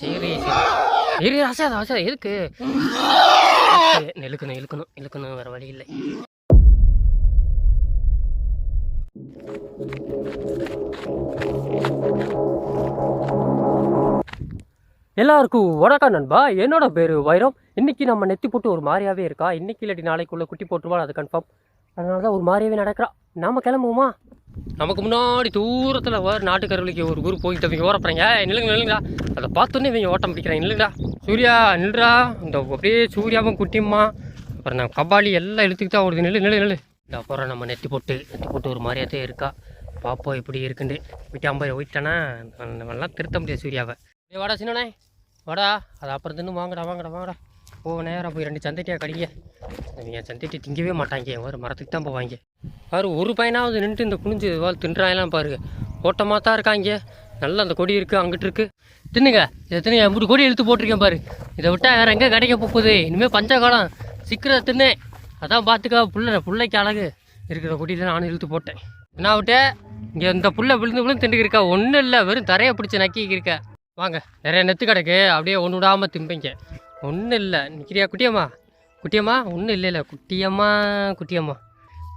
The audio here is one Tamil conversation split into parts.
சரி சரி. சரி அசாத அசாத எதுக்கு இழுக்கணும் இழுக்கணும் இழுக்கணும். வேற வழி இல்லை. எல்லாருக்கும் வணக்கம் நண்பா. என்னோட பேர் வைரம். இன்னைக்கு நம்ம நெத்தி போட்டு ஒரு மாதிரியாவே இருக்கா? இன்னைக்கு இல்லாட்டி நாளைக்குள்ள குட்டி போட்டுருவா அது கன்ஃபார்ம் அதனால தான் ஒரு மாதிரியாவே நடக்கிறா. நாம கிளம்புவோமா? நமக்கு முன்னாடி தூரத்தில் வர நாட்டுக்கருவிக்கு ஒரு குரு போயிட்டு அவங்க ஓரப்புறீங்க நில்லுங்க நில்லுங்களா அதை பார்த்தோன்னே இவங்க ஓட்டம் பிடிக்கிறாங்க. நில்லுங்களா சூர்யா நில்றா இந்த அப்படியே சூர்யாவும் குட்டியம்மா அப்புறம் நான் கபாலி எல்லாம் இழுத்துக்கிட்டு தான் ஓடுது. நில்லு நில்லு நில்லு. இந்த அப்புறம் நம்ம நெத்தி போட்டு நெத்தி போட்டு ஒரு மாதிரியாதே இருக்கா. பாப்போம் இப்படி இருக்குண்டு விட்டு ஐம்பது போயிட்டானா நம்மளாம் திருத்த முடியாது சூர்யாவை. ஏய் வாடா சின்னனே வாடா. அது அப்புறம் தின்னு வாங்கடா வாங்கடா வாங்கடா. போக நேராக போய் ரெண்டு சந்தைட்டியாக கடிங்க? அவங்க சந்தைட்டி திங்கவே மாட்டாங்க. ஒரு மரத்துக்கு தான் போவாங்க. பாரு ஒரு பையனாவது நின்றுட்டு இந்த குனிஞ்சு வாழ் தின்றாயெல்லாம் பாருங்க ஓட்டமாக தான் இருக்காங்க. நல்லா அந்த கொடி இருக்குது அங்கிட்டு இருக்குது தின்னுங்க. எத்தனை தின்னு கொடி இழுத்து போட்டிருக்கேன் பாரு. இதை விட்டால் வேறு எங்கே கிடைக்க போகுது? இனிமேல் பஞ்சகாலம் சீக்கிரம் தின்னு. அதான் பார்த்துக்கா புள்ள பிள்ளைக்கு அழகு. இருக்கிற கொடியில் நானும் இழுத்து போட்டேன். என்ன விட்டு இங்கே இந்த புள்ள விழுந்து விழுந்து திண்டுக்கு இருக்கா ஒன்றும் இல்லை. வெறும் தரையை பிடிச்சி நக்கிக்கு இருக்க வாங்க நிறைய நெத்து கிடக்கு அப்படியே ஒன்று விடாமல் திம்பிங்க. ஒன்றும் இல்லை. நிற்கிறியா குட்டியம்மா? குட்டியம்மா ஒன்றும் இல்லை இல்லை. குட்டியம்மா குட்டியம்மா.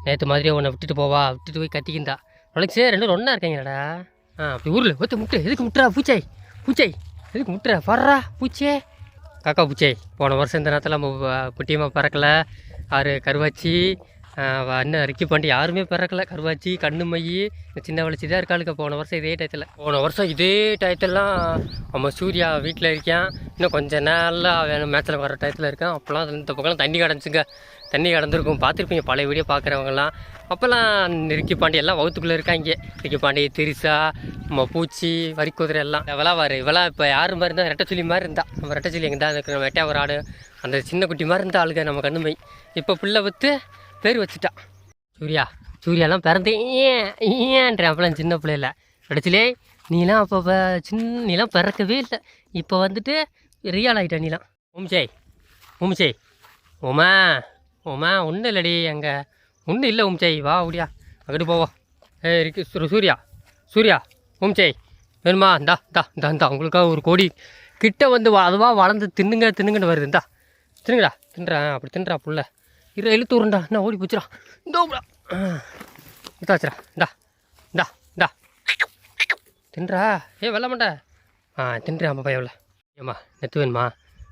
நேற்று மாதிரியே உன்னை விட்டுட்டு போவா. விட்டுட்டு போய் கத்திக்கிந்தா. உனக்கு ரெண்டு ஒன்றா இருக்கீங்களாடா? ஆ அப்படி ஊரில் ஒத்து முட்டு எதுக்கு முட்டுறா பூச்சை? பூச்சை. எதுக்கு முட்டுற? பர்றா பூச்சே. காக்கா பூச்சை. போன வருஷம் இந்த நேரத்தில் நம்ம குட்டியம்மா பறக்கலை. ஆறு கருவாச்சி. இன்னும் ரிக்கி பாண்டி யாருமே பிறக்கல. கருவாச்சி கண்ணு மையி சின்ன வளர்ச்சி தான் இருக்காளுக்க போன வருஷம் இதே டயத்தில் போன வருஷம் இதே டயத்துலாம் நம்ம சூர்யா வீட்டில் இருக்கான் இன்னும் கொஞ்ச நாளில் வேணும் மேட்ச்சில் வர டயத்தில் இருக்கேன். அப்போல்லாம் இந்த பக்கம் தண்ணி கிடந்துச்சுங்க. தண்ணி கிடந்திருக்கும். பார்த்துருப்பீங்க பழைய வீடியோ பார்க்குறவங்கலாம். அப்போல்லாம் ரிக்கி பாண்டி எல்லாம் வகுத்துக்குள்ளே இருக்காங்க. ரிக்கி பாண்டி திரிசா நம்ம பூச்சி வரிக்குதிரை எல்லாம். இவெல்லாம் வார் இவெல்லாம் இப்போ யார் மாதிரி இருந்தால் ரெட்டச்சுலி மாதிரி இருந்தா. நம்ம ரெட்டச்சுலி எங்கே தான் இருக்கிற வெட்டையா ஒரு ஆடு அந்த சின்ன குட்டி மாதிரி இருந்தா ஆளுங்க நம்ம கண்ணுமை இப்போ பிள்ளை விற்று பேர் வச்சுட்டா. சூர்யா சூர்யாலாம் பிறந்து ஏன் ஏன்ற அப்பெல்லாம் சின்ன பிள்ளையில. கடைசிலே நீலாம் அப்போ சின்ன நீலாம் பிறக்கவே இல்லை. இப்போ வந்துட்டு ரியல் ஆகிட்ட நீலாம். ஓம்சே ஓம்சே ஓமா ஓமா ஒன்றும் இல்லடி அங்கே. ஒன்றும் இல்லை ஓம்சே வா அப்படியா அங்கிட்டு போவோம் ஏ இருக்கு சூர்யா சூர்யா ஓம்சே வேணுமா? இந்தா இந்தா இந்தா இந்தா உங்களுக்காக ஒரு கோடி. கிட்ட வந்து வா- அதுவா வளர்ந்து தின்னுங்க தின்னுங்கன்னு வருது இந்தா. தின்னுங்கடா தின்றேன் அப்படி தின்றா புள்ள. இரு இழுத்து விடுறா என்ன ஓடி போச்சுடா இந்த இதாச்சுடா இந்தா இந்தா இந்தா. தின்றா. ஏ வெள்ள மாட்டா ஆ தின்றா அம்மா பையன் ஏம்மா நெத்து வேணுமா?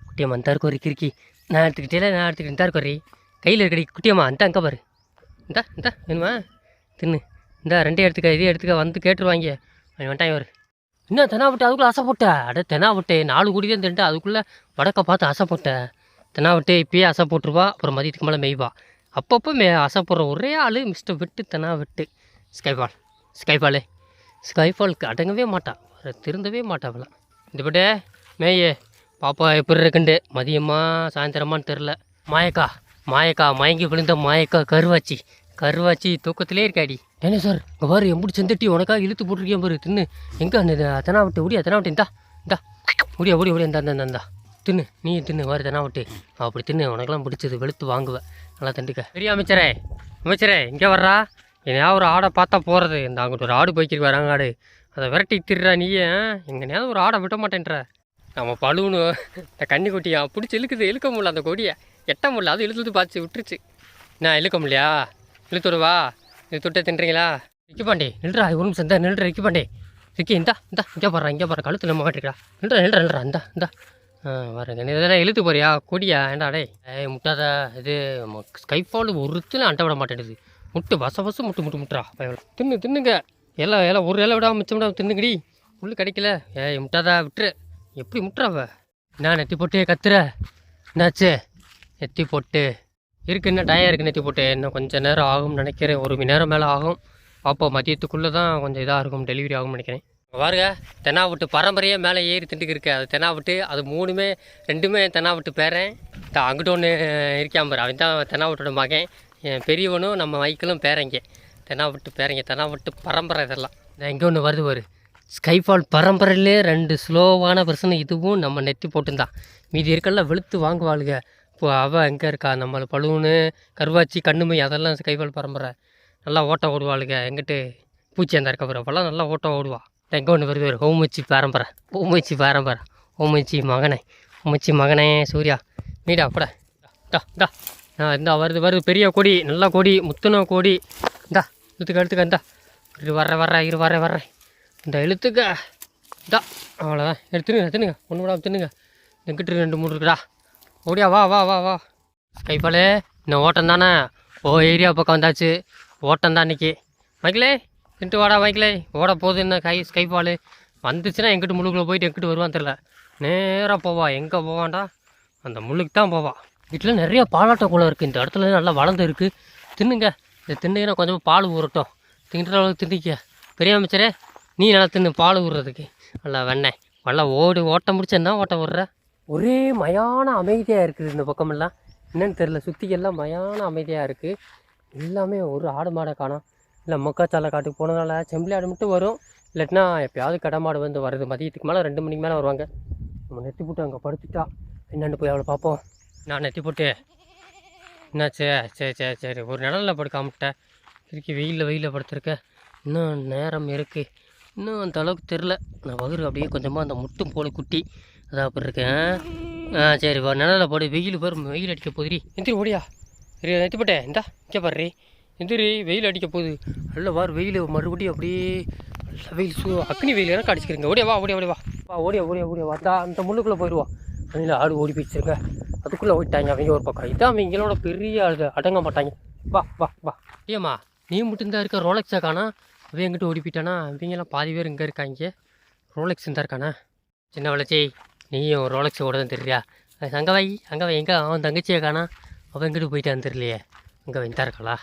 குட்டியம்மா இந்த இருக்கோரி கிறுக்கி. நான் எடுத்துக்கிட்டே நான் எடுத்துக்கிட்டேன். இந்த இருக்கோரி கையில் இருக்கடி குட்டியம்மா இந்த அங்கே பாரு. இந்தா இந்தா வேணுமா? தின்னு. இந்த ரெண்டே எடுத்துக்க இதே எடுத்துக்க வந்து கேட்டுருவாங்க. அவன் வந்துட்டான் இவர். என்ன தெனா விட்டு அதுக்குள்ளே ஆசை போட்ட அட தெனா விட்டு நாலு கூடி தான் தின்ட்டு அதுக்குள்ளே வடக்க பார்த்து ஆசை போட்டேன் தெனா விட்டு இப்பயே அசை போட்டுருவா அப்புறம் மதியத்துக்கு மேலே மெய்வா. அப்பப்போ மே அசை போடுற ஒரே ஆள் மிஸ்டர் விட்டு தெனா விட்டு. ஸ்கைஃபால் ஸ்கைஃபாலு ஸ்கைஃபாலுக்கு அடங்கவே மாட்டான் திருந்தவே மாட்டான் அவளாம் இந்த பட்டே மேயே பாப்பா எப்படி இருக்குண்டு? மதியமா சாயந்தரமான்னு தெரில. மாயக்கா மாயக்கா மயங்கி விழுந்த மாயக்கா கருவாச்சி. கருவாச்சி தூக்கத்திலே இருக்காடி. என்ன சார் இங்கே பாரு எம்புடி செந்தட்டி உனக்காக இழுத்து போட்டிருக்கேன் பாரு தின்னு. எங்கே அத்தனா விட்டு ஓடியா அத்தனா விட்டு இந்தா இந்தா. ஓடியா ஓடி ஓடி இந்தா இந்தா இந்தா. தின்னு நீ தின்னு வாரு தெனா விட்டு. அப்படி தின்னு உனக்கெல்லாம் பிடிச்சது வெளுத்து வாங்குவேன் நல்லா தண்டுக்க. பெரிய அமைச்சரே அமைச்சரே இங்கே வர்றா. என்னையா ஒரு ஆடை பார்த்தா போகிறது இந்த அங்கிட்ட ஒரு ஆடு போய்க்கிருக்கு வராங்க ஆடு. அதை விரட்டி திடுறா நீயே எங்கனையாவது ஒரு ஆடை விட மாட்டேன்ற. நம்ம பழுவுன்னு இந்த கண்ணி குட்டியா பிடிச்சி இழுக்குது. இழுக்க முடியல அந்த கொடியை. எட்ட முடியல. அது இழுத்து பார்த்து விட்டுருச்சு. நான் இழுக்க முடியலையா? இழுத்து விடுவா இது தொட்டே தின்றீங்களா? ரிக்கி பாண்டி நில்றா. ஒரு நிமிஷம் இந்த நில்ற. ரிக்கி பாண்டி. ரிக்கி இந்தா இந்தா. இங்கே போடுறா இங்கே போடுற கழுத்தில் நம்ம மாட்டிருக்கா நில்றா நில்றா நில்றா. இந்தா இந்தா. வரேங்க நீ எதனா இழுத்து போறியா? கொடியா? ஏண்டா டேய்? ஏய் முட்டாத இது ஸ்கைஃபால் ஒருத்தில் அண்டை விட மாட்டேங்குது முட்டு வச வசம் முட்டு முட்டு முட்டுறா பயவில் தின்னு தின்னுங்க. எல்லாம் எல்லாம் ஒரு இலை விடாம மிச்சம் விடாம தின்னுங்கடி. புல் கிடைக்கல. ஏய் முட்டாதா விட்டுரு. எப்படி முட்டுறாவ நான் நெத்தி போட்டு கத்துற. என்னாச்சு நெத்தி போட்டு. இருக்கு என்ன டயம் இருக்குது நெத்தி போட்டு. இன்னும் கொஞ்சம் நேரம் ஆகும்னு நினைக்கிறேன். ஒரு மணி நேரம் மேலே ஆகும். பார்ப்போம் மதியத்துக்குள்ளே தான் கொஞ்சம் இதாக இருக்கும். டெலிவரி ஆகும்னு நினைக்கிறேன். பாருங்க தென்னாவட்டு பரம்பரையே மேலே ஏறி திண்டுக்கு இருக்கு அது தென்னாவட்டு அது மூணுமே ரெண்டுமே தென்னாவட்டு பேரன். அங்கிட்ட ஒன்று இருக்கான் பாரு. அவன் தான் தென்னாவட்டோட மகன். என் பெரியவனும் நம்ம மைக்கிளும் பேரங்க. தென்னாவட்டு பேரங்க தென்னாவட்டு பரம்பரை இதெல்லாம். எங்கே இங்கே ஒன்று வருது பாரு. ஸ்கைஃபால் பரம்பரையிலே ரெண்டு ஸ்லோவான பிரச்சனை இதுவும் நம்ம நெத்தி போட்டுந்தான். மீதி இருக்கெல்லாம் வெளுத்து வாங்குவாளுங்க இப்போ அவள் எங்கே இருக்கா? நம்மளை பழுவுன்னு கருவாச்சி கண்ணுமை அதெல்லாம் ஸ்கைஃபால் பரம்பரை. நல்லா ஓட்ட ஓடுவாளுங்க எங்கிட்டு? பூச்சி அந்த இருக்க போகிற அப்போல்லாம் நல்லா ஓட்ட ஓடுவா. எங்கே ஒன்று வருது ஒரு ஹோம் வச்சு பரம்பரை ஹோம் வச்சு பரம்பரை உமிச்சி மகனே. உமிச்சி மகனே சூர்யா. மீடா கூட டா டா. ஆ இந்தா வருது வருது. பெரிய கொடி நல்ல கொடி முத்துன கொடி. இந்தா இழுத்துக்க இழுத்துக்க இந்தா. இரு வர வர இரு வர வர்றேன் இந்த இழுத்துக்க. இந்தா அவ்வளோதான் எடுத்துனுங்க எடுத்துனுங்க ஒன்று விடாம தின்னுங்க. எங்கிட்டிருக்கு ரெண்டு மூணு இருக்குடா. ஓடியா வா வா வா வா. கைப்பாலே இந்த ஓட்டம் தானே ஓ ஏரியா பக்கம் வந்தாச்சு. ஓட்டம் தான் இன்னைக்கு. மைக்கிளே தின்ட்டு வாடா வாங்கிக்கலே ஓட போகுது என்ன? கை கைப்பால் வந்துச்சுன்னா எங்கிட்ட முழுக்கில் போயிட்டு எங்கிட்ட வருவான் தெரில நேராக போவா. எங்கே போவான்டா? அந்த முள்ளுக்கு தான் போவா. வீட்டில் நிறைய பாலாட்ட குளம் இருக்குது இந்த இடத்துல நல்லா வளர்ந்து இருக்குது தின்னுங்க. இதை தின்னுங்கன்னா கொஞ்சமாக பால் ஊறட்டும். திங்கிற அளவுக்கு தின்னிக்க. பெரிய அமைச்சரே நீ நல்லா தின்னு. பால் ஊறுறதுக்கு. நல்லா வெண்ணெய். நல்லா ஓடி. ஓட்ட முடிச்சேன்னா ஓட்ட விடுற ஒரே மயான அமைதியாக இருக்குது இந்த பக்கமெல்லாம். என்னென்னு தெரில சுற்றி எல்லாம் மயான அமைதியாக இருக்குது எல்லாமே ஒரு ஆடு மாடை காணோம். இல்லை மொக்காச்சாலை காட்டுக்கு போனதுனால செம்பிளி ஆடு மட்டும் வரும். இல்லாட்டினா எப்போயாவது கடமாடு வந்து வருது மதியத்துக்கு மேலே ரெண்டு மணிக்கு மேலே வருவாங்க. நம்ம நெத்தி போட்டு அங்கே படுத்துட்டா என்னென்னு போய் அவளை பார்ப்போம். நான் நெத்தி போட்டு என்னாச்சு சரி சரி சரி ஒரு நிழலில் படுக்காமட்டேன் திருக்கி வெயிலில் வெயிலில் படுத்துருக்கேன் இன்னும் நேரம் இருக்குது இன்னும் அந்த அளவுக்கு தெரில நான் வகுறு அப்படியே கொஞ்சமாக அந்த முட்டும் போல குட்டி. அதான் அப்படி இருக்கேன். ஆ சரி வா நிழலில் போடு. வெயில் பாரு வெயில் அடிக்க போதிரி எந்திரி ஓடியா. சரி நெத்தி போட்டேன் இந்தா இங்கே பாரு எந்திரி வெயில் அடிக்க போகுது. நல்ல வார் வெயில் மறுபடியும் அப்படியே நல்ல வெயில் சூ அக்னி வெயில் எனக்கு அடிச்சுக்கிறீங்க ஓடியா வா ஓடியா ஓடியா வா. ஓடியா ஓடியா ஓடியா வா. அந்த முள்ளுக்குள்ளே போயிடுவா அதில் ஆடு ஓடி போயிடுச்சுருங்க. அதுக்குள்ளே ஓடிட்டாங்க அவங்க ஒரு பக்கம். இதான் அவங்களோட பெரிய ஆடு அடங்க மாட்டாங்க. வா வா வா. ஏம்மா நீ மட்டும்தான் இருக்க ரோலெக்ஸை காணா? அவன் எங்கிட்ட ஓடி போயிட்டானா? இவங்கெல்லாம் பாதி பேர் இங்கே இருக்காங்க. ரோலெக்ஸ் தான் இருக்கானா? சின்ன வளர்ச்சி நீயும் ரோலெக்ஸ் ஓட தான் தெரியா அங்கே வை அங்கே வை எங்கே அவன் தங்கச்சியை காணா? அவன் எங்கிட்ட போயிட்டான்னு தெரியலையே. அங்கே வை தான் இருக்காளா?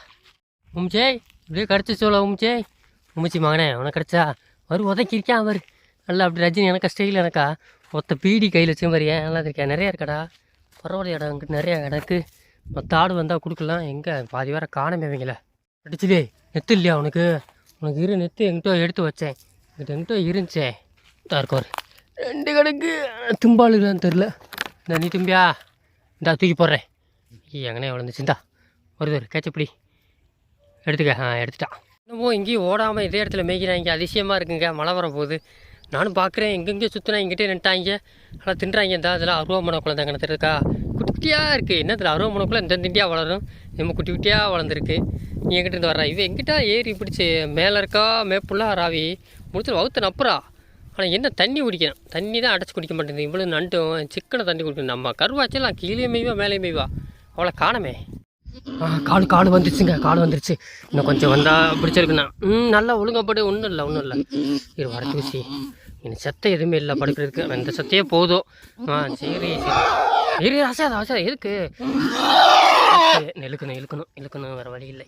உமிச்சே இப்படியே கிடச்சி சொல்ல உமிச்சே. உமிச்சி மகனே உனக்கு கிடச்சா? வரு உதக்கிருக்கான் அவர் நல்லா அப்படி ரஜினி எனக்கா ஸ்டைல் எனக்கா? மொத்த பீடி கையில் வச்ச ஏன் நல்லா இருக்கா? நிறையா இருக்கடா. பரவாயில்ல இடம் அங்கிட்டு நிறையா கிடக்கு. மற்ற ஆடு வந்தால் கொடுக்கலாம். எங்கே? பாதி வேற காணமே அவங்கள அடிச்சுலே நெத்து இல்லையா உனக்கு? உனக்கு இரு நெத்து எங்கிட்ட எடுத்து வச்சேன். எங்கிட்ட எங்கிட்ட இருந்துச்சே. இதா இருக்கோர் ரெண்டு கணக்கு தும்பாளுங்களான்னு தெரில இந்த நீ தும்பியா? இந்தா தூக்கி போடுறேன். எங்கனே விழுந்துச்சு. வருது ஒரு கேச்சப்படி எடுத்துக்க ஆ எடுத்துட்டான் இன்னமும் எங்கேயும் ஓடாமல் இதே இடத்துல மேய்க்கிறாங்க அதிசயமாக இருக்குங்க. மழை வர போகுது நானும் பார்க்குறேன். எங்கெங்கே சுற்றினா இங்கிட்டே நின்ட்டாங்க. நல்லா தின்றாங்க. இந்த அதில் அருவாமனை குழந்தைங்க தெரியுதுக்கா குட்டி குட்டியாக இருக்குது என்ன இதில் அருவாமனைக்குள்ளே இந்த திண்டியாக வளரும். நம்ம குட்டி குட்டியாக வளர்ந்துருக்கு. நீ எங்கிட்ட இருந்து வர்றா? இவன் எங்கிட்ட ஏறி பிடிச்சி மேலே இருக்கா? மேப்புள்ளா ராவி. முடிச்சு வவுத்து நப்புறா. ஆனால் என்ன தண்ணி குடிக்கணும் தண்ணி தான் அடைச்சி குடிக்க மாட்டேங்குது. இவ்வளோ நண்டும் சிக்கனை தண்ணி குடிக்கணும். நம்ம கருவாச்செல்லாம் கீழே மேய்வா மேலே மேய்வா? அவளை காணமே. காடு காடு வந்துருச்சுங்க காடு வந்துருச்சு. இன்னும் கொஞ்சம் வந்தால் பிடிச்சிருக்குண்ணா. ம் நல்லா ஒழுங்கப்படி ஒன்றும் இல்லை ஒன்றும் இல்லை. இது வர தூசி. எனக்கு சத்தம் எதுவுமே இல்லை படுக்கிறதுக்கு. அந்த சத்தையே போதும். ஆ சரி சரி. இரு அசாத அசாத எதுக்கு இழுக்கணும் இழுக்கணும் இழுக்கணும். வேறு வழி இல்லை.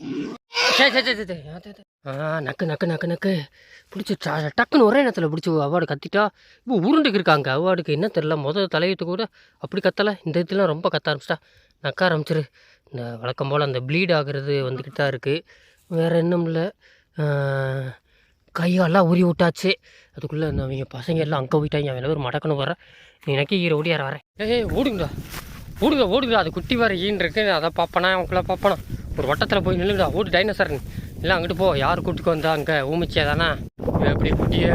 சரி சரி சரி சரி ஆ நக்கு நக்கு நக்கு நக்கு. பிடிச்சி ட- டக்குன்னு ஒரே நேரத்தில் பிடிச்சி அவார்டு கத்திட்டா இப்போ உருண்டுக்கு இருக்காங்க. அவார்டுக்கு என்ன தெரில முதல் தலையத்து கூட அப்படி கத்தலை. இந்த இதெல்லாம் ரொம்ப கத்த ஆரம்பிச்சிட்டா. நக்க ஆரம்பிச்சிரு. இந்த வழக்கம் போல் அந்த ப்ளீட் ஆகிறது வந்துக்கிட்டு தான் இருக்குது வேறு இன்னும் இல்லை. கையெல்லாம் உரி விட்டாச்சு. அதுக்குள்ளே இந்த அவங்க பசங்க எல்லாம் அங்கே போயிட்டாங்க. அவன் ஒரு மடக்கணும் வர. நீ நக்கி ஈர ஓடியார வரேன் ஏய் ஓடுங்கடா. ஓடுங்க ஓடுங்க அது குட்டி வர ஈன் இருக்கு. அதை பார்ப்பனா அவங்கள பார்ப்பனா ஒரு வட்டத்தில் போய் நில்லுங்கடா. ஓடு டைனோசர் எல்லாம் அங்கிட்டு போ. யார் கூட்டுக்கு வந்தா அங்கே? ஊமிச்சியா தானே? எப்படி குட்டியை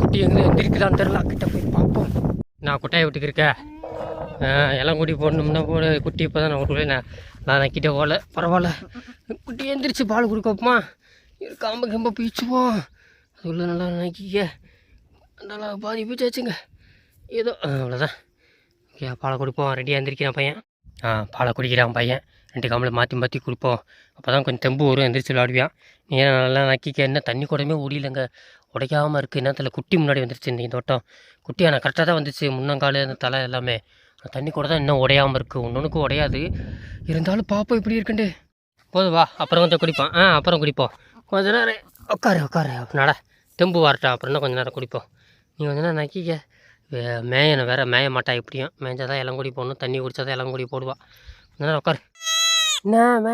குட்டி எங்கே எந்திரிக்குதான்னு தெரில கிட்ட போய் பார்ப்போம் நான் குட்டையை விட்டுக்கு இருக்கேன் எல்லாம் குட்டி போடணும்னா போட. குட்டி இப்போ தான் நான் நான் நான் நக்கிட்ட போகல. பரவாயில்ல. குட்டி எந்திரிச்சு பால் கொடுக்கப்பமா காம்பு கம்ப பீச்சுவோம் அதுக்குள்ள நல்லா நக்கிக்க. நல்லா பாதி பீச்சாச்சுங்க ஏதோ அவ்வளோதான் ஓகே பாலை கொடுப்போம். ரெடியாக எந்திரிக்கிறான் பையன். ஆ பாலை குடிக்கிறான் பையன். ரெண்டு காம்பில் மாற்றி மாற்றி கொடுப்போம். அப்போ தான் கொஞ்சம் தெம்பு வரும். எந்திரிச்சு விளாடுவான் நீ ஏன் நல்லா நக்கிக்க. என்ன தண்ணி கூடமே ஓடியிலங்க. உடைக்காமல் இருக்குது என்னத்தில் குட்டி முன்னாடி வந்துருச்சு. இந்த தோட்டம். குட்டி ஆனால் கரெக்டாக தான் வந்துச்சு. முன்னங்கால் அந்த தலை எல்லாமே. தண்ணி கூட தான் இன்னும் உடையாமல் இருக்குது ஒன்றுக்கும் உடையாது. இருந்தாலும் பாப்போம் இப்படி இருக்குண்டு. போதும் வா. அப்புறம் கொஞ்சம் குடிப்போம். ஆ அப்புறம் குடிப்போம். கொஞ்ச நேரம் உட்காரு உட்காரு நட. தெம்பு வரட்டும் அப்புறம் தான் கொஞ்ச நேரம் குடிப்போம். நீ கொஞ்ச நேரம் நக்கிக்க. வே- மேயனை வேற மேய மாட்டா எப்படியும் மேஞ்சா தான் இளங்குடி போடணும். தண்ணி குடிச்சா தான் இளங்குடி போடுவா. கொஞ்ச நேரம் உட்காரு என்ன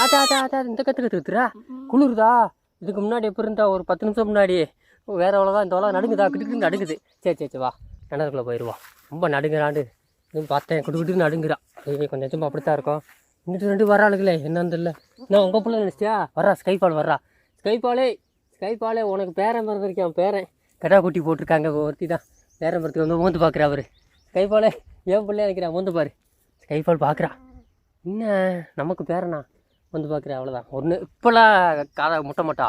ஆச்சா ஆச்சா ஆச்சா இந்த கற்று கற்றுக்குறா குளிருதா? இதுக்கு முன்னாடி எப்போ இருந்தா? ஒரு பத்து நிமிஷம் முன்னாடி. வேற அவ்வளோதான் இந்த உலகம் நடுங்குதா? கிட்டு நடுங்குது. சரி சரி சரி வா. கிணறுக்குள்ளே போயிடுவா ரொம்ப நடுங்குறாண்டு. பார்த்தேன். குடு நடுங்கிறான் நடுங்குறா. ஏய் கொஞ்சம் சும்மா அப்படித்தான் இருக்கும். இன்னும் ரெண்டு வராளுங்களே என்னன்னு தெரியல. நான் உங்கள் பிள்ளை நினச்சியா வர்றா ஸ்கைபால் வர்றா. ஸ்கைபாலே ஸ்கைபாலே உனக்கு பேரன் பிறந்திருக்கேன் பேரன். கடா குட்டி போட்டிருக்காங்க ஒருத்தி தான். பேரன் பிறத்துக்கு வந்து மோந்து பார்க்குறா அவர். ஸ்கைபாலே ஏன் பிள்ளை நினைக்கிறா மோந்து பாரு. ஸ்கைஃபால் பார்க்குறா என்ன நமக்கு பேரனா? வந்து பார்க்குறேன் அவ்வளோதான் ஒன்று இப்போலாம் காதை முட்டை மாட்டா.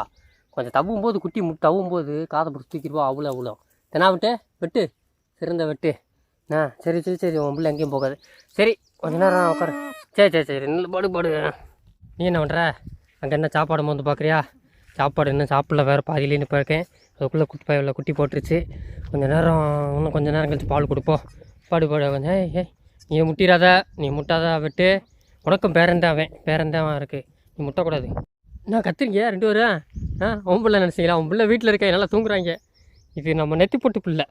கொஞ்சம் தவும் போது குட்டி முட்டை தவும் போது காதை பிடிச்சி தூக்கிடுவோம் அவ்வளோ அவ்வளோ தெனா விட்டு வெட்டு. சிறந்த வெட்டு. ஆ சரி சரி சரி உன் பிள்ளை எங்கேயும் போகாது. சரி கொஞ்ச நேரம் உட்காரு சரி சரி சரி நல்ல பாடு பாடு. நீ என்ன பண்ணுற அங்கே என்ன சாப்பாடு வந்து பார்க்குறியா சாப்பாடு இன்னும் சாப்பிடல வேறு பாதியிலே நிற்ப இருக்கேன். அதுக்குள்ளே குட்டி பையில் குட்டி போட்டுருச்சு. கொஞ்சம் நேரம் இன்னும் கொஞ்ச நேரம் கழிச்சு பால் கொடுப்போம் பாடு பாடு கொஞ்சம் ஏய் ஏய் நீ முட்டிடாத நீ முட்டாத விட்டு. உனக்கும் பேரன் அவன் பேரன் தான் இருக்குது நீ முட்டக்கூடாது. என்ன கத்துறீங்க? ரெண்டு பேரும்? ஆ உன் பிள்ளை நினச்சிங்களா? உன் பிள்ளை வீட்டில் இருக்க நல்லா தூங்குறாங்க. இது நம்ம நெத்தி போட்டு பிள்ளை.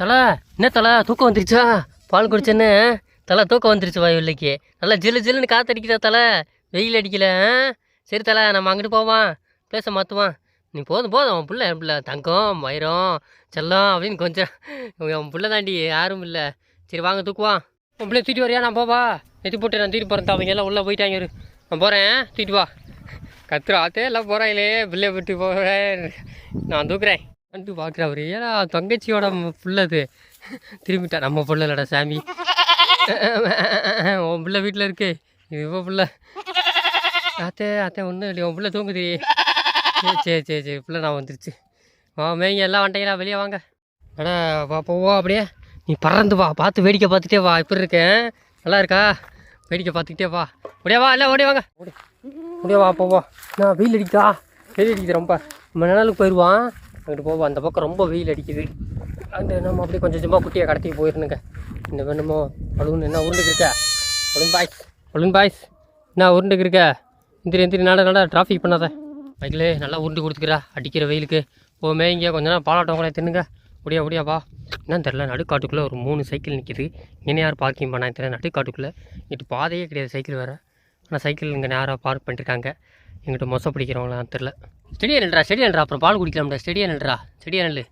தலை என்ன தலை தூக்கம் வந்துருச்சா? பால் குடிச்சேன்னு. தலை தூக்கம் வந்துருச்சு வாய் வெள்ளைக்கு நல்லா ஜில்லு ஜில்லுன்னு காற்று அடிக்குதா தலை? வெயில் அடிக்கல சரி தலை நம்ம அங்கிட்டு போவான் பேச மாற்றுவான் நீ போதும் போதும். அவன் பிள்ளை என் பிள்ளை. தங்கம் வைரம் செல்லம் அப்படின்னு கொஞ்சம் அவன் பிள்ளை தாண்டி யாரும் இல்லை. சரி வாங்க தூக்குவான் உன் பிள்ளை தூக்கிட்டு வரியா? நான் போவா. நெத்தி போட்டு நான் தூக்கிட்டு போகிறேன் அவங்க எல்லாம் உள்ளே போயிட்டாங்க இரு. நான் போகிறேன் தூக்கிட்டு வா. கத்துறா ஆத்தே எல்லாம் போகிறாங்களே பிள்ளைய போட்டு போகிறேன் நான் தூக்குறேன். வந்து பார்க்குறா அவர் ஏன்னா தங்கச்சியோட பிள்ளை அது. திரும்பிட்டா நம்ம பிள்ளை இல்லடா சாமி. உன் பிள்ளை வீட்டில் இருக்கு. இவ பிள்ளை. அத்தே அத்தே ஒன்றும் இல்லையா உன் பிள்ளை தூங்குது. சரி சரி சரி சரி பிள்ளை நான் வந்துருச்சு. வா மேய்ங்க எல்லாம் வந்துட்டீங்களா? வெளியே வாங்க. அடா வா போவா அப்படியே. நீ பறந்து வா பார்த்து வேடிக்கை பார்த்துட்டே வா. இப்படி இருக்கேன் நல்லா இருக்கா? வேடிக்கை பார்த்துக்கிட்டே வா. அப்படியே வா இல்லை ஓடி வாங்க. ஓடி. அப்படியே வா போவா நான் வெயில் அடிக்கா வெயில் அடிக்குது ரொம்ப. நம்ம நிழலுக்கு போயிடுவான் அங்கிட்டு போவோம் அந்த பக்கம் ரொம்ப வெயில் அடிக்குது. அந்த நம்ம அப்படியே கொஞ்சம் கொஞ்சமாக குட்டியை கடத்தி போயிருந்துங்க. இந்த வேணுமோ பலூன் என்ன உருண்டுக்கு இருக்க? பலூன் பாய்ஸ் பலூன் பாய்ஸ் என்ன உருண்டுக்கு இருக்க? எந்திரி எந்திரி நட நட டிராஃபிக் பண்ணாத. பைக்கிலே நல்லா உருண்டு கொடுத்துக்கிறா அடிக்கிற வெயிலுக்கு. ஓ இங்கே கொஞ்ச நேரம் பாலாட்டம் கூட தின்னுங்க. அப்படியா முடியா வா. என்னன்னு தெரில நடுக்காட்டுக்குள்ளே ஒரு மூணு சைக்கிள் நிற்கிது இங்கே யார் பார்க்கிங் பண்ணா தெரியல நடுக்காட்டுக்குள்ளே. இங்கிட்டு பாதையே கிடையாது சைக்கிள் வேறு. ஆனால் சைக்கிள் இங்கே நேராக பார்க் பண்ணிருக்காங்க. எங்கிட்ட மொசை பிடிக்கிறவங்களாம் தெரில ஸ்டெடியா நில்றா ஸ்டெடியா நில்றா அப்புறம் பால் குடிக்கலாம்டா ஸ்டெடியா நில்றா ஸ்டெடியா நில்லு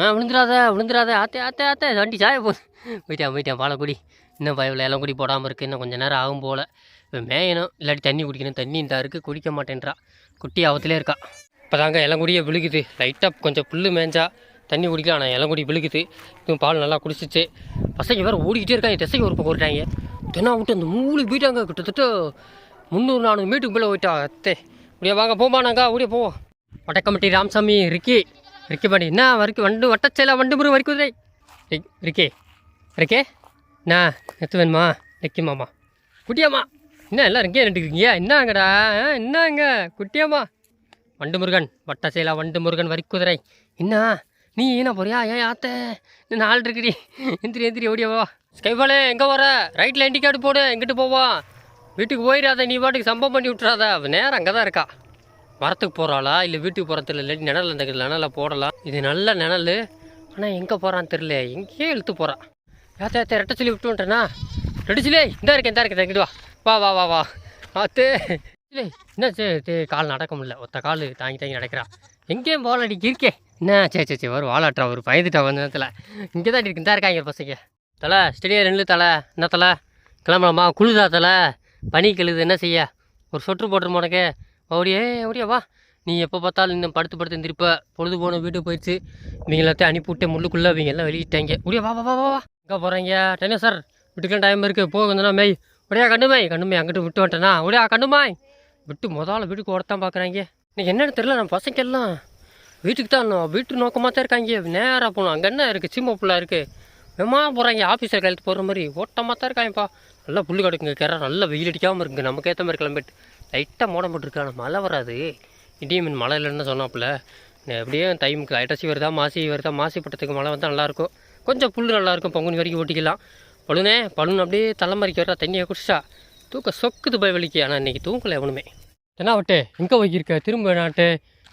ஆ விழுந்துடாத விழுந்துடாத ஆத்தே ஆத்தே ஆத்தே வண்டி சாய போ. போயிட்டேன் போயிட்டேன் பாலை குடி. இன்னும் பயவில் எல்லாம் குடி போடாமல் இருக்குது இன்னும் கொஞ்சம் நேரம் ஆகும் போல். இப்போ மேயணும் இல்லாட்டி தண்ணி குடிக்கணும் தண்ணி இந்த இருக்குது குடிக்க மாட்டேன்றா. குட்டி ஆபத்துலேயே இருக்கா. இப்போ தாங்க இளங்குடியே விழுகுது. லைட்டாக கொஞ்சம் புல் மேய்ஞ்சா தண்ணி குடிக்கலாம் ஆனால் இளங்குடி விழுகுது. இதுவும் பால் நல்லா குடிச்சிச்சு. பசங்க வேறு ஓடிக்கிட்டே இருக்காங்க திசைக்கு ஒரு பக்கம் ஓடிட்டாங்க. தென்னா விட்டு அந்த மூளை போயிட்டாங்க கிட்டத்தட்ட முந்நூறு நானூறு மீட்டுக்கு மேலே போயிட்டா அத்தே. இப்படியே வாங்க போமானாங்க அப்படியே போவோம். Vadakkampatti Ramasamy Ricky Ricky Pandi. என்ன வரைக்கும் வண்டு வட்டச்சேலா வண்டு முருகன் வரைக்கும் குதிரை. ரிக்- ரிக்கி ரிக்கே என்ன எத்து வேணுமா? ரிக்கி மாமா. குட்டியாம்மா. என்ன எல்லாம் ரிக்கே நின்றுருக்கீங்க என்னங்கடா? ஆ, என்னங்க? குட்டியாம்மா. வண்டு முருகன். வட்டச்சேலா வண்டு முருகன் வரிக்குதிரை என்ன? நீ என்ன போறியா? ஏன் ஆத்த. நான் ஆள் இருக்குடி எந்திரி எந்திரி ஓடியா ஸ்கைபாலே எங்கே வர? ரைட்டில் இண்டிகேட் போடு எங்கிட்டு போவான் வீட்டுக்கு போயிடாத நீ பாட்டுக்கு சம்பவம் பண்ணி விட்றாத நேரம் அங்கே தான் இருக்கா. மரத்துக்கு போகிறாளா இல்லை வீட்டுக்கு போகிறதில்ல இல்லாட்டி நிழல் அந்த நிழலில் போடலாம். இது நல்ல நிழல். ஆனால் எங்கே போகிறான்னு தெரில எங்கேயே இழுத்து போகிறான் ஏத்த ஏத்த ரெட்டை சொல்லி விட்டு வந்துட்டேனா? ரெடிச்சிலே இந்த இருக்கேன் இந்த இருக்கேன் தங்கிட்டு வா. வா வா வா வா. ஆத்தே. இல்லை என்ன சே கால் நடக்க முடியல. ஒத்த கால் தாங்கி தாங்கி நடக்கிறா. எங்கேயும் போகல அடிக்க இருக்கே. என்ன? சே சே சரி வரும் வாழாட்டுறா ஒரு பயந்துட்டா வந்த நேரத்தில். இங்கே தான் இருக்கு இந்த இருக்காங்க பசங்க. தலை ஸ்டெடியாக ரெண்டு தலை. என்ன தலை? கிளம்பலாமா? குளிதா தலை? பனி கழுது என்ன செய்ய? ஒரு சொட்டு போட்டுருமா உனக்கு? அவடியே அப்படியே வா. நீ எப்போ பார்த்தாலும் இன்னும் படுத்து படுத்து எந்திரிப்ப. பொழுது போன வீட்டுக்கு போயிடுச்சு. இவங்க எல்லாத்தையும் அனுப்பிவிட்டு முள்ளுக்குள்ளே இவங்க எல்லாம் வெளியிட்டாங்க. அப்படியே வா வா வா வா எங்கே போகிறீங்க டென்ன சார் வீட்டுக்கெல்லாம் டைம் இருக்குது போக வந்தனா மெய். உடையா கண்டுமாய் கண்டுமாய் அங்கிட்டு விட்டு வந்துட்டேனா? உடையா கண்டுமாய் விட்டு முதல்ல வீட்டுக்கு ஓடத்தான் பார்க்குறாங்க. இன்னைக்கு என்னன்னு தெரியல நம்ம பசங்க எல்லாம் வீட்டுக்கு தான் வீட்டு நோக்கமாக தான் இருக்காங்க. நேராக போகணும். அங்கே என்ன இருக்குது சீம புல்லா இருக்குது வெமா போகிறாங்க ஆஃபீஸர் கழுத்து போகிற மாதிரி ஓட்டமாக தான் இருக்காங்கப்பா. நல்லா புல்லு கிடக்குங்க கிற நல்லா வெயில் அடிக்காமல் இருக்குங்க. நமக்கு ஏற்ற மாதிரி கிளம்பிட்டு. லைட்டாக மூடம் போட்டிருக்கா மழை வராது. இடியமின் மழை இல்லைன்னு சொன்னாப்புல. எப்படியே டைமுக்கு ஐட்டசி வருதா மாசி வருதா மாசி பட்டத்துக்கு மழை வந்தால் நல்லாயிருக்கும் கொஞ்சம் புல் நல்லாயிருக்கும் பொங்குனி வரைக்கும் ஓட்டிக்கலாம். பழுனே பழுன் அப்படியே தலைமறைக்கு வரா தண்ணியை குடிச்சா தூக்க சொக்குது போய் வலிக்கு ஆனால் இன்றைக்கி தூங்கலை எவனுமே. என்ன வட்டே எங்கே வைக்கிருக்க திரும்ப நாட்டு.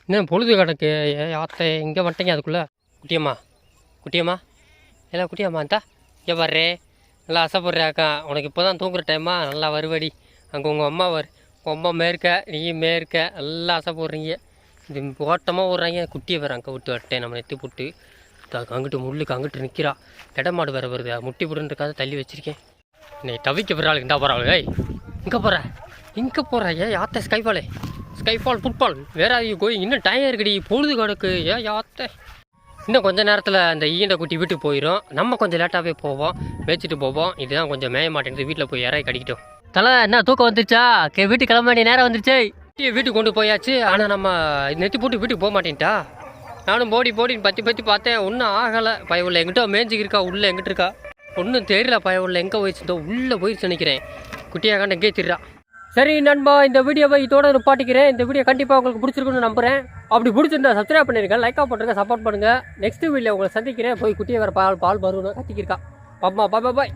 இன்னும் பொழுது கிடக்கு? ஏ ஆத்தை இங்கே வந்துட்டீங்க அதுக்குள்ளே. குட்டியம்மா குட்டியம்மா. எல்லாம் குட்டியம்மா இந்தா. இங்கே வர்றே நல்லா ஆசைப்படுறாக்கா உனக்கு இப்போ தான் தூங்குற டைமா நல்லா வருவடி. அங்கே உங்கள் அம்மா வரு உங்கள் அம்மா மேற்க நீயும் மேற்க. நல்லா ஆசைப்படுறீங்க இது ஓட்டமாக விட்றாங்க குட்டியை வேறு அங்கே விட்டு வரட்டேன் நம்ம நெத்தி போட்டு. அங்கிட்டு முள்ளுக்கு அங்கிட்டு நிற்கிறா இடமாடு வேறு வருது. முட்டி போட்டுன்றக்காக தள்ளி வச்சுருக்கேன். நீ தவிக்க போகிறாள் இந்தா போகிறாள் ஏய் இங்கே போகிற இங்கே போகிற ஏன் யாத்த ஸ்கைஃபாலே ஸ்கைஃபால் ஃபுட்பால் வேற ஐயோ கோயிங் இன்னும் டைம் இருக்குடி. பொழுது கிடக்கு ஏன் யாத்த? இன்னும் கொஞ்ச நேரத்தில் அந்த ஈண்ட குட்டி வீட்டுக்கு போயிடும் நம்ம கொஞ்சம் லேட்டாகவே போவோம். மேய்ச்சிட்டு போவோம். இதுதான் கொஞ்சம் மேய மாட்டேங்குது. வீட்டில் போய் இறங்கி கடிக்கிட்டோம். தலை என்ன தூக்கம் வந்துருச்சா? கே வீட்டுக்கு கிளம்ப வேண்டிய நேரம் வந்துருச்சே. வீட்டுக்கு கொண்டு போயாச்சு. ஆனால் நம்ம நெத்தி போட்டு வீட்டுக்கு போக மாட்டேன்ட்டா? நானும் போடி போடின்னு பற்றி பற்றி பார்த்தேன். ஒன்றும் ஆகலை. பயவுள்ள எங்கிட்ட மேய்ஞ்சிக்கு இருக்கா உள்ளே எங்கிட்ட இருக்கா ஒன்றும் தெரியல பயவுள்ள. எங்கே போயிடுச்சுட்டோ உள்ளே போயிடுச்சு நினைக்கிறேன். குட்டியாக கண்ட எங்கே திடுறா சரி நண்பா இந்த வீடியோவை இதோட நிப்பாட்டிக்கிறேன் இந்த வீடியோ கண்டிப்பாக உங்களுக்கு பிடிச்சிருக்குன்னு நம்புகிறேன் அப்படி பிடிச்சிருந்தா சப்ஸ்கிரைப் பண்ணிருக்கேன் லைக்காக பண்ணுறேன் சப்போர்ட் பண்ணுங்கள் நெக்ஸ்ட் வீடியோ உங்களை சந்திக்கிறேன். போய் குட்டியை வேறு பால் பால் பருவணும் கத்திக்கிருக்கா. பாப்பா பாய் பாய்.